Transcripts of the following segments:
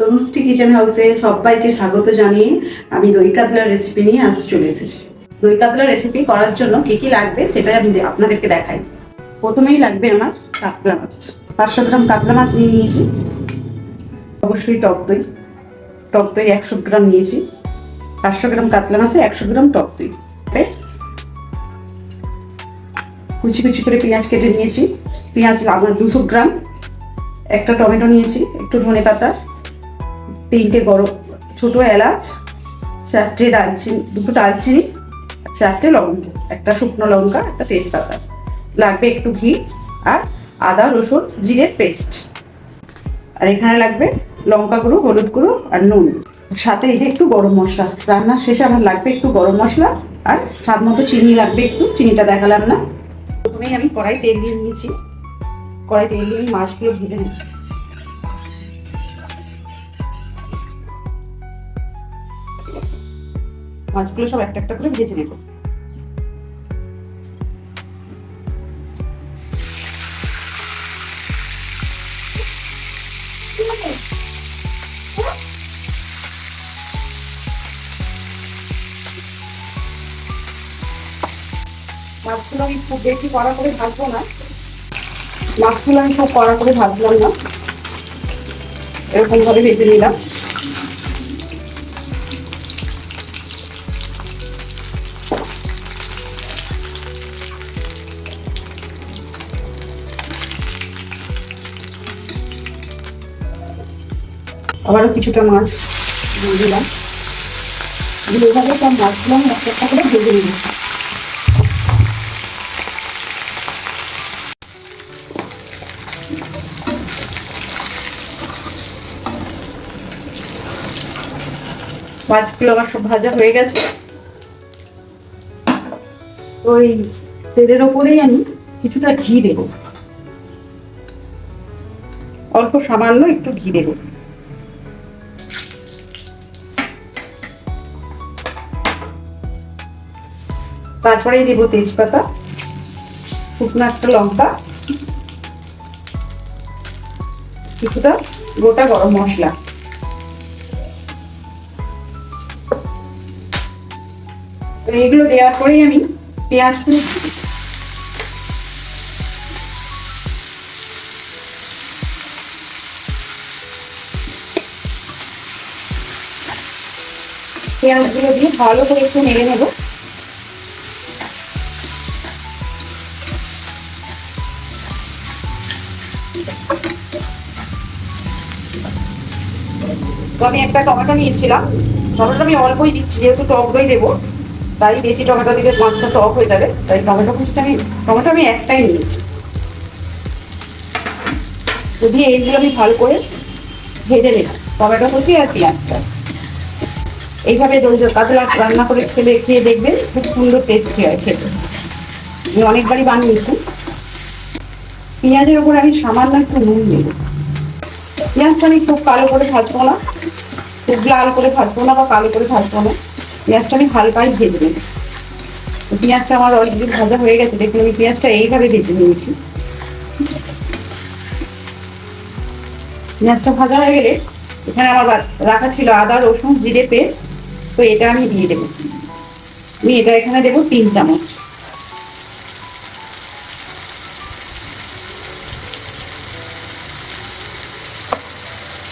Tanushree kitchen হাউসে সবাইকে স্বাগত জানিয়ে আমি দই কাতলার রেসিপি নিয়ে আজ চলে এসেছি। দই কাতলার রেসিপি করার জন্য কি কি লাগবে সেটাই আমি আপনাদেরকে দেখাই। প্রথমেই লাগবে আমার কাতলা মাছ। পাঁচশো গ্রাম কাতলা মাছ নিয়ে নিয়েছি। অবশ্যই টক দই। টক দই একশো গ্রাম নিয়েছি। পাঁচশো গ্রাম কাতলা মাছে একশো গ্রাম টক দই? কুচি কুচি করে পেঁয়াজ কেটে নিয়েছি। পেঁয়াজ আমার দুশো গ্রাম। একটা টমেটো নিয়েছি, একটু ধনে পাতা তিনটে গরম ছোটো এলাচ, চারটে ডালচিনি দুটো ডালচিনি চারটে লবঙ্গ, একটা শুকনো লঙ্কা, একটা তেজপাতা। লাগবে একটু ঘি আর আদা, রসুন জিরের পেস্ট। আর এখানে লাগবে লঙ্কা গুঁড়ো, হলুদ গুঁড়ো আর নুন। সাথে যে একটু গরম মশলা। রান্নার শেষে আমার লাগবে একটু গরম মশলা আর স্বাদ মতো চিনি লাগবে একটু, চিনিটা দেখালাম না। প্রথমেই আমি কড়াই তেল দিয়ে নিয়েছি। কড়াই তেল দিয়ে মাছগুলো ভেজে নিই মাছগুলো সব একটা একটা করে ভেজে নেব। মাছগুলো আমি খুব বেশি কড়া করে ভাজবো না। মাছগুলো আমি খুব কড়া করে ভাজলাম না। এরকম ভাবে ভেজে নিলাম। আবারও কিছুটা মাছ দিয়ে দিলাম। দিয়ে এভাবে সব মাছগুলো আমি একটা করে ভেজে নিলাম। মাছগুলো আমার সব ভাজা হয়ে গেছে। ওই তেলের ওপরেই আমি কিছুটা ঘি দেব। অল্প সামান্য একটু ঘি দেব। তারপরেই দেব তেজপাতা, শুকনো একটা লঙ্কা, কিছুটা গোটা গরম মশলা। তো এগুলো দেওয়ার পরেই আমি পেঁয়াজ পেঁয়াজগুলো দিয়ে ভালো করে একটু নেড়ে নেব। তো আমি একটা টমেটো নিয়েছিলাম। টমেটো আমি অল্পই দিচ্ছি, যেহেতু টক দই দেবো। তাই বেশি টমেটো দিলে পাঁচটা টক হয়ে যাবে। তাই টমেটো কুচিটা আমি টমেটো আমি একটাই নিয়েছি। দিয়ে এইগুলো আমি ভালো করে ভেজে নিলাম। টমেটো কুচি আর পেঁয়াজটা। এইভাবে দই কাতলা রান্না করে খেলে খেয়ে দেখবেন খুব সুন্দর টেস্টি হয় খেতে। আমি অনেকবারই বানিয়েছি। পেঁয়াজের ওপর আমি সামান্য একটু নুন দেবো। পেঁয়াজটা আমি খুব কালো করে ভাজবো না। খুব লাল করে ভাজবো না বা কালো করে ভাজবো না। পেঁয়াজটা আমি হালকাই ভেজে তো পেঁয়াজটা আমার অলরেডি ভাজা হয়ে গেছে। দেখুন, আমি পেঁয়াজটা এইভাবে ভেজে নিয়েছি। পেঁয়াজটা ভাজা হয়ে গেলে এখানে আমার রাখা ছিল আদা, রসুন, জিরে, পেস্ট। তো এটা আমি দিয়ে দেবো। আমি এটা এখানে দেবো তিন চামচ।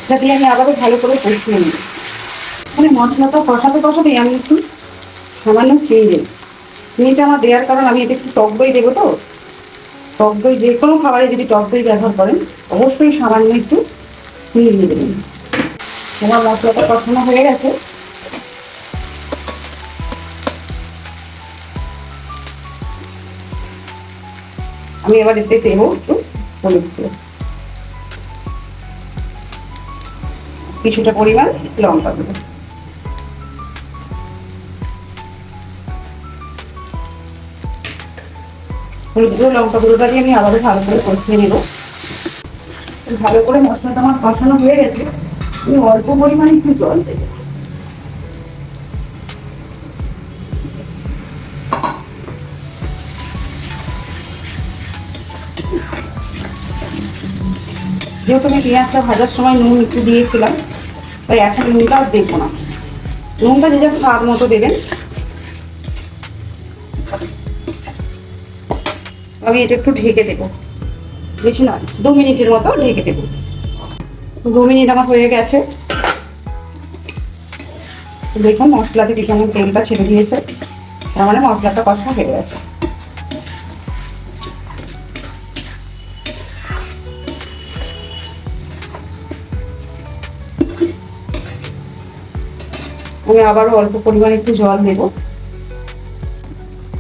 এটা দিয়ে আমি আবারও ভালো করে কষিয়ে নিই মানে মশলাটা কষাতে কষাতে আমি একটু সামান্য চিনি দেব। চিনিটা আমার দেওয়ার কারণ আমি এতে একটু টক দই দেবো তো। টক দই যে কোনো খাবারে যদি টক দই ব্যবহার করেন, অবশ্যই সামান্য একটু চিনি দিয়ে দেবেন। তোমার মশলাটা কষানো হয়ে গেছে। আমি এবার এতে দেবো একটু হলুদ কিছুটা পরিমাণ লঙ্কা গুঁড়ো। হলুদ গুঁড়ো, লঙ্কা গুঁড়োটা দিয়ে আমি আবারও ভালো করে কষিয়ে নেব। ভালো করে মশলাটা আমার কষানো হয়ে গেছে। আমি অল্প পরিমাণে একটু জল দেবো। যেহেতু আমি পেঁয়াজটা ভাজার সময় নুন একটু দিয়েছিলাম তাই এখন নুনটা আর দেখব না। নুনটা যে যা স্বাদ মতো দেবেন। আমি এটা একটু ঢেকে দেবো। বেশি নয়, দু মিনিটের মতো ঢেকে দেবো। দু মিনিট আমার হয়ে গেছে। দেখুন মশলা থেকে কেমন তেলটা ছেড়ে দিয়েছে। তার মানে মশলাটা কষা হয়ে গেছে। আমি আবারও অল্প পরিমাণে একটু জল দেবো।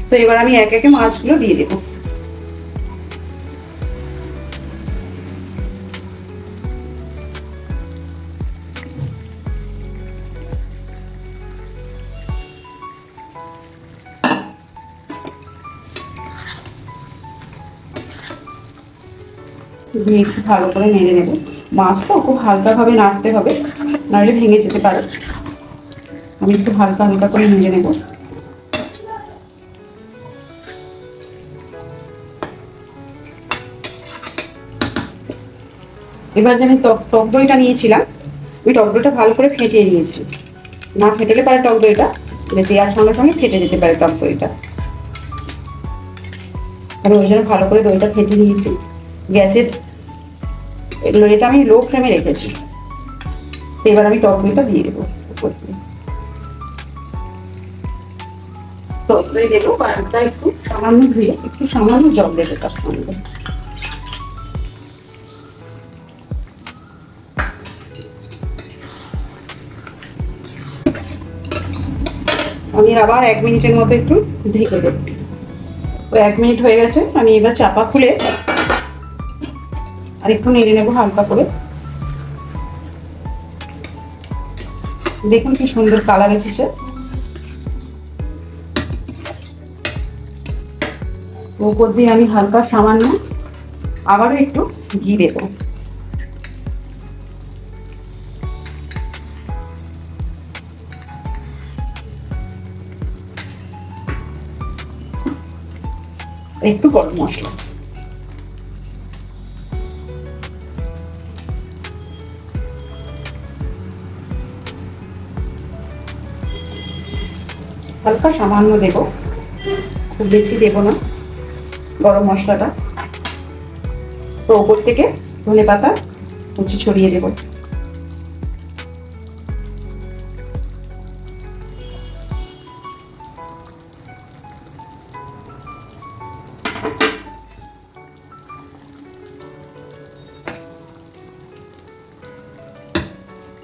তো এবার আমি এক একে মাছগুলো দিয়ে দেবো। দিয়ে একটু ভালো করে নেড়ে নেব। মাছ তো খুব হালকাভাবে নাড়তে হবে, নাহলে ভেঙে যেতে পারে। আমি একটু হালকা হালকা করে নেড়ে নেব। এবার যে আমি টক দইটা নিয়েছিলাম, ওই টক দইটা ভালো করে ফেটিয়ে নিয়েছি। না ফেটলে পারে টক দইটা দেওয়ার সঙ্গে সঙ্গে ফেটে যেতে পারে টক দইটা। আমি ওই জন্য ভালো করে দইটা ফেটে নিয়েছি। গ্যাসের এগুলো এটা আমি লো ফ্লেমে রেখেছি। এবার আমি টক দইটা দিয়ে দেবো টক দেবো বারোটা একটু সামান্য ধুয়ে, একটু সামান্য জল দেবো তার সঙ্গে। আমি আবার এক মিনিটের মতো একটু ঢেকে দেবো। তো এক মিনিট হয়ে গেছে, আমি এবার চাপা খুলে আর একটু নেড়ে নেব হালকা করে। দেখুন কি সুন্দর কালার এসেছে। উপর দিয়ে আমি হালকা সামান্য আবারও একটু ঘি দেবো। একটু গরম মশলা। হালকা সামান্য দেব। খুব বেশি দেব না। গরম মশলাটা। তো ওপর থেকে ধনে পাতা কুচি ছড়িয়ে দেবো।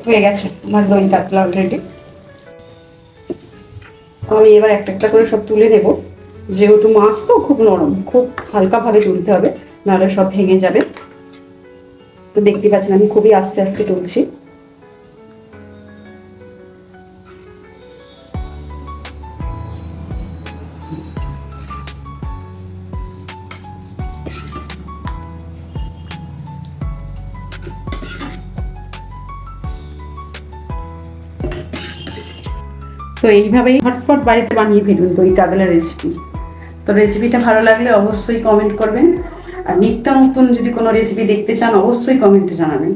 হয়ে গেছে আমার দই কাতলা অলরেডি আমি এবার একটা একটা করে সব তুলে নেব। যেহেতু মাছ তো খুব নরম, খুব হালকাভাবে তুলতে হবে, নাহলে সব ভেঙে যাবে। তো দেখতে পাচ্ছেন, আমি খুবই আস্তে আস্তে তুলছি। তো এইভাবেই ঝটপট বাড়িতে বানিয়ে ফেলুন দই কাতলা রেসিপি তো রেসিপিটা ভালো লাগলে অবশ্যই কমেন্ট করবেন। আর নিত্য নতুন যদি কোনো রেসিপি দেখতে চান, অবশ্যই কমেন্টে জানাবেন।